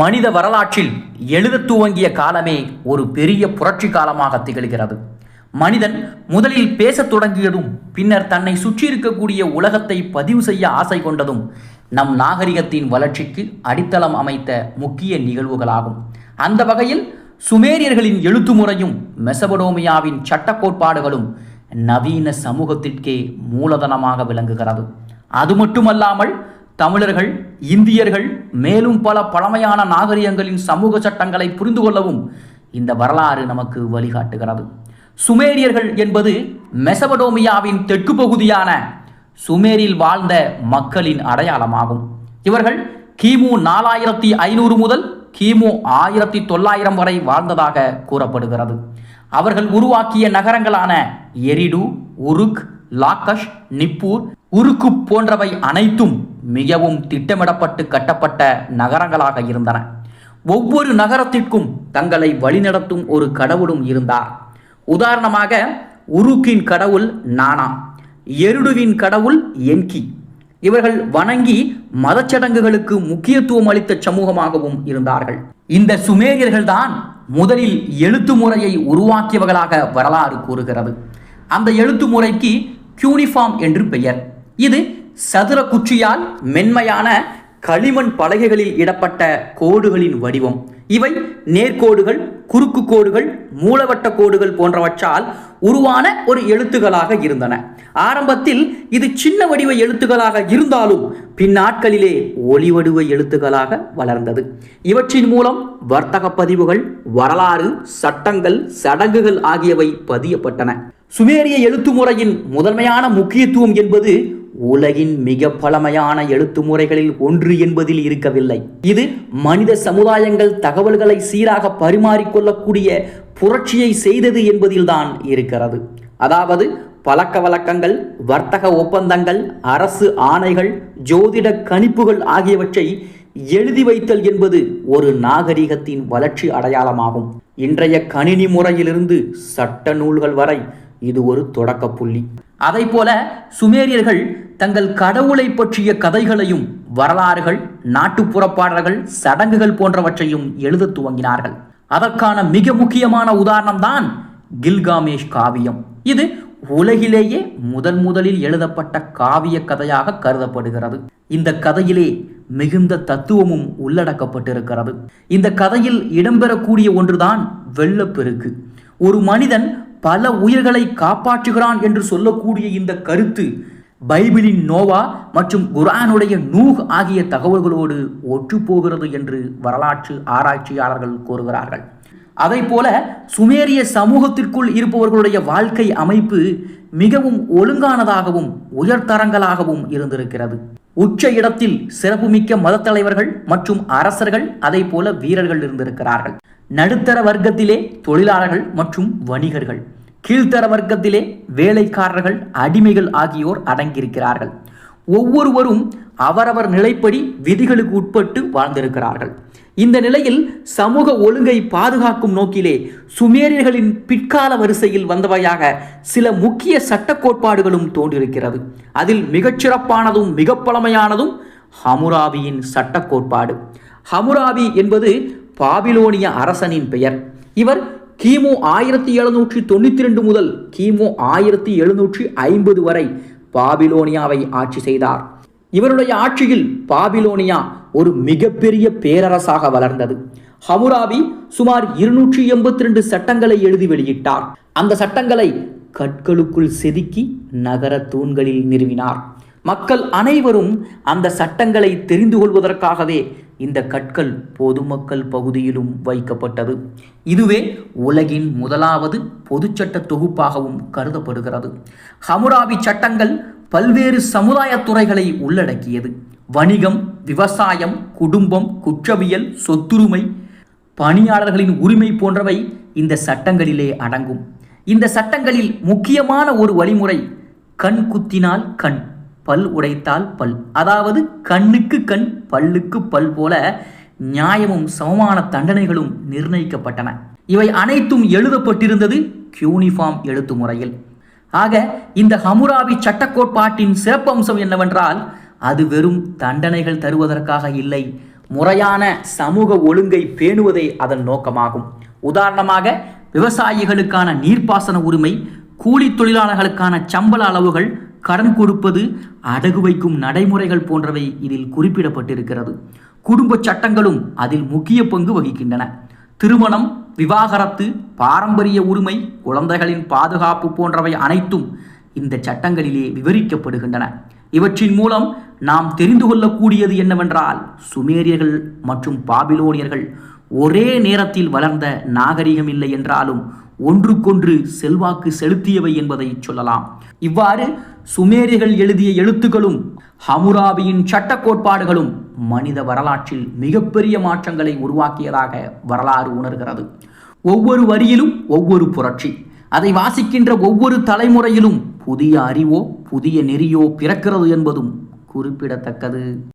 மனித வரலாற்றில் எழுத துவங்கிய காலமே ஒரு பெரிய புரட்சி காலமாக திகழ்கிறது. மனிதன் முதலில் பேசத் தொடங்கியதும் பின்னர் தன்னை சுற்றி இருக்கக்கூடிய உலகத்தை பதிவு செய்ய ஆசை கொண்டதும் நம் நாகரிகத்தின் வளர்ச்சிக்கு அடித்தளம் அமைத்த முக்கிய நிகழ்வுகளாகும். அந்த வகையில் சுமேரியர்களின் எழுத்து முறையும் மெசபடோமியாவின் சட்ட கோட்பாடுகளும் நவீன சமூகத்திற்கே மூலதனமாக விளங்குகிறது. அது மட்டுமல்லாமல் தமிழர்கள் இந்தியர்கள் மேலும் பல பழமையான நாகரிகங்களின் சமூக சட்டங்களை புரிந்து கொள்ளவும் இந்த வரலாறு நமக்கு வழிகாட்டுகிறது. சுமேரியர்கள் என்பது மெசபடோமியாவின் தெற்கு பகுதியான சுமேரில் வாழ்ந்த மக்களின் அடையாளமாகும். இவர்கள் கிமு நாலாயிரத்தி ஐநூறு முதல் கிமு ஆயிரத்தி தொள்ளாயிரம் வரை வாழ்ந்ததாக கூறப்படுகிறது. அவர்கள் உருவாக்கிய நகரங்களான எரிடு உருக் லாக்கஷ் நிப்பூர் உருக்கு போன்றவை அனைத்தும் மிகவும் திட்டமிடப்பட்டு கட்டப்பட்ட நகரங்களாக இருந்தன. ஒவ்வொரு நகரத்திற்கும் தங்களை வழிநடத்தும் ஒரு கடவுளும் இருந்தார். உதாரணமாக உருக்கின் கடவுள் நானா எருடுவின் கடவுள் என்கி. இவர்கள் வணங்கி மதச்சடங்குகளுக்கு முக்கியத்துவம் அளித்த சமூகமாகவும் இருந்தார்கள். இந்த சுமேரியர்கள்தான் முதலில் எழுத்து முறையை உருவாக்கியவர்களாக வரலாறு கூறுகிறது. அந்த எழுத்து முறைக்கு கியூனிஃபார்ம் என்று பெயர். இது சதுர குச்சியால் மென்மையான களிமண் பலகைகளில் இடப்பட்ட கோடுகளின் வடிவம். இவை நேர்கோடுகள் குறுக்கு கோடுகள் மூலவட்ட கோடுகள் போன்றவற்றால் உருவான ஒரு எழுத்துகளாக இருந்தன. ஆரம்பத்தில் இது சின்ன வடிவ எழுத்துகளாக இருந்தாலும் பின்னாட்களிலே ஒளிவடிவ எழுத்துகளாக வளர்ந்தது. இவற்றின் மூலம் வர்த்தக பதிவுகள் வரலாறு சட்டங்கள் சடங்குகள் ஆகியவை பதியப்பட்டன. சுமேரிய எழுத்து முறையின் முதன்மையான முக்கியத்துவம் என்பது உலகின் மிக பழமையான எழுத்து முறைகளில் ஒன்று என்பதில் இருக்கவில்லை. இது மனித சமுதாயங்கள் தகவல்களை சீராக பரிமாறிக்கொள்ளக்கூடிய புரட்சியை செய்தது என்பதில்தான் இருக்கிறது. அதாவது பழக்க வழக்கங்கள் வர்த்தக ஒப்பந்தங்கள் அரசு ஆணைகள் ஜோதிட கணிப்புகள் ஆகியவற்றை எழுதி வைத்தல் என்பது ஒரு நாகரிகத்தின் வளர்ச்சி அடையாளமாகும். இன்றைய கணினி முறையிலிருந்து சட்ட நூல்கள் வரை இது ஒரு தொடக்க புள்ளி. அதை போல சுமேரியர்கள் தங்கள் கடவுளை பற்றிய கதைகளையும் வரலாறுகள் நாட்டுப்புற பாடல்கள் சடங்குகள் போன்றவற்றையும் எழுதத் துவங்கினார்கள். அதற்கான மிக முக்கியமான உதாரணம்தான் கில்காமேஷ் காவியம். இது உலகிலேயே முதன் முதலில் எழுதப்பட்ட காவிய கதையாக கருதப்படுகிறது. இந்த கதையிலே மிகுந்த தத்துவமும் உள்ளடக்கப்பட்டிருக்கிறது. இந்த கதையில் இடம்பெறக்கூடிய ஒன்றுதான் வெள்ளப்பெருக்கு. ஒரு மனிதன் பல உயிர்களை காப்பாற்றுகிறான் என்று சொல்லக்கூடிய இந்த கருத்து பைபிளின் நோவா மற்றும் குரானுடைய நூஹ் ஆகிய தகவல்களோடு ஒற்றுப்போகிறது என்று வரலாற்று ஆராய்ச்சியாளர்கள் கூறுகிறார்கள். அதை போல சுமேரிய சமூகத்திற்குள் இருப்பவர்களுடைய வாழ்க்கை அமைப்பு மிகவும் ஒழுங்கானதாகவும் உயர்தரங்களாகவும் இருந்திருக்கிறது. உச்ச இடத்தில் சிறப்புமிக்க மதத்தலைவர்கள் மற்றும் அரசர்கள் அதை போல வீரர்கள் இருந்திருக்கிறார்கள். நடுத்தர வர்க்கத்திலே தொழிலாளர்கள் மற்றும் வணிகர்கள் கீழ்த்தர வர்க்கத்திலே வேலைக்காரர்கள் அடிமைகள் ஆகியோர் அடங்கியிருக்கிறார்கள். ஒவ்வொருவரும் அவரவர் நிலைப்படி விதிகளுக்கு உட்பட்டு வாழ்ந்திருக்கிறார்கள். இந்த நிலையில் சமூக ஒழுங்கை பாதுகாக்கும் நோக்கிலே சுமேரியர்களின் பிற்கால வரிசையில் வந்தவையாக சில முக்கிய சட்ட கோட்பாடுகளும் தோன்றிருக்கிறது. அதில் மிகச்சிறப்பானதும் மிக பழமையானதும் ஹமுராபியின் சட்ட கோட்பாடு. ஹமுராபி என்பது பாபிலோனிய அரசனின் பெயர். இவர் கிமு ஆயிரத்தி எழுநூற்றி தொண்ணூற்றி ரெண்டு முதல் கிமு ஆயிரத்தி எழுநூற்றி ஐம்பது வரை பாபிலோனியாவை ஆட்சி செய்தார். இவருடைய ஆட்சியில் பாபிலோனியா ஒரு மிகப்பெரிய பேரரசாக வளர்ந்தது. ஹமுராபி சுமார் இருநூற்றி எண்பத்தி ரெண்டு சட்டங்களை எழுதி வெளியிட்டார். அந்த சட்டங்களை கற்களுக்குள் செதுக்கி நகர தூண்களில் நிறுவினார். மக்கள் அனைவரும் அந்த சட்டங்களை தெரிந்து கொள்வதற்காகவே இந்த கற்கள் பொதுமக்கள் பகுதியிலும் வைக்கப்பட்டது. இதுவே உலகின் முதலாவது பொதுச்சட்ட தொகுப்பாகவும் கருதப்படுகிறது. ஹமுராபி சட்டங்கள் பல்வேறு சமுதாய துறைகளை உள்ளடக்கியது. வணிகம் விவசாயம் குடும்பம் குற்றவியல் சொத்துரிமை பணியாளர்களின் உரிமை போன்றவை இந்த சட்டங்களிலே அடங்கும். இந்த சட்டங்களில் முக்கியமான ஒரு வழிமுறை கண் குத்தினால் கண். பல் உடைத்தால் பல். அதாவது கண்ணுக்கு கண் பல்லுக்கு பல் போல நியாயமும் சமமான தண்டனைகளும் நிர்ணயிக்கப்பட்டன. இவை அனைத்தும் எழுதப்பட்டிருந்தது கியூனிஃபார்ம் எழுத்து முறையில். ஆக இந்த ஹமுராபி சட்டக்கோட்பாட்டின் சிறப்பம்சம் என்னவென்றால் அது வெறும் தண்டனைகள் தருவதற்காக இல்லை முறையான சமூக ஒழுங்கை பேணுவதே அதன் நோக்கமாகும். உதாரணமாக விவசாயிகளுக்கான நீர்ப்பாசன உரிமை கூலி தொழிலாளர்களுக்கான சம்பள அளவுகள் கடன் கொடுப்பது அடகு வைக்கும் நடைமுறைகள் போன்றவை இதில் குறிப்பிடப்பட்டிருக்கிறது. குடும்ப சட்டங்களும் அதில் முக்கிய பங்கு வகிக்கின்றன. திருமணம் விவாகரத்து பாரம்பரிய உரிமை குழந்தைகளின் பாதுகாப்பு போன்றவை அனைத்தும் இந்த சட்டங்களிலே விவரிக்கப்படுகின்றன. இவற்றின் மூலம் நாம் தெரிந்து கொள்ளக்கூடியது என்னவென்றால் சுமேரியர்கள் மற்றும் பாபிலோனியர்கள் ஒரே நேரத்தில் வளர்ந்த நாகரிகம் இல்லை என்றாலும் ஒன்றுக்கொன்று செல்வாக்கு செலுத்தியவை என்பதை சொல்லலாம். இவ்வாறு சுமேரியர்கள் எழுதிய எழுத்துக்களும் ஹமுராபியின் சட்ட கோட்பாடுகளும் மனித வரலாற்றில் மிகப்பெரிய மாற்றங்களை உருவாக்கியதாக வரலாறு உணர்கிறது. ஒவ்வொரு வரியிலும் ஒவ்வொரு புரட்சி. அதை வாசிக்கின்ற ஒவ்வொரு தலைமுறையிலும் புதிய அறிவோ புதிய நெறியோ பிறக்கிறது என்பதும் குறிப்பிடத்தக்கது.